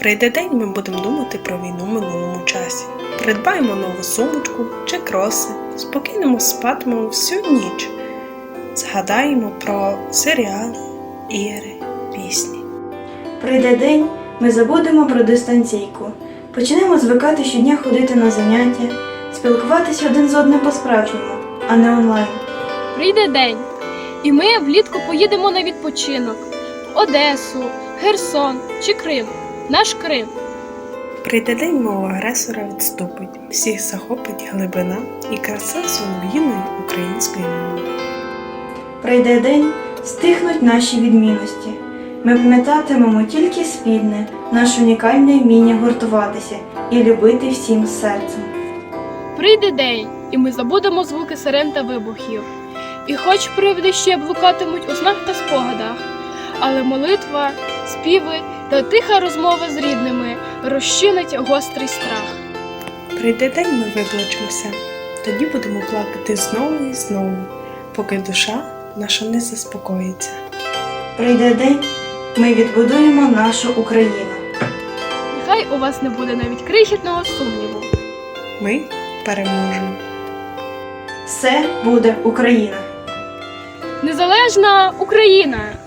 Прийде день, ми будемо думати про війну в минулому часі. Придбаємо нову сумочку чи кроси, спокійно спатимемо всю ніч. Згадаємо про серіали, ігри, пісні. Прийде день, ми забудемо про дистанційку. Почнемо звикати щодня ходити на заняття, спілкуватися один з одним по-справжньому, а не онлайн. Прийде день, і ми влітку поїдемо на відпочинок в Одесу, Херсон чи Крим, наш Крим. Прийде день мого агресора відступить, всіх захопить глибина і краса солов'їної української мови. Прийде день, стихнуть наші відмінності. Ми пам'ятатимемо тільки спільне, наше унікальне вміння гуртуватися і любити всім серцем. Прийде день, і ми забудемо звуки сирен та вибухів. І хоч привиди ще блукатимуть у снах та спогадах, але молитва, співи та тиха розмова з рідними розчинить гострий страх. Прийде день, ми виплачемося, тоді будемо плакати знову і знову, поки душа наша не заспокоїться. Прийде день, ми відбудуємо нашу Україну. Нехай у вас не буде навіть крихітного сумніву. Ми переможемо. Все буде Україна! Незалежна Україна!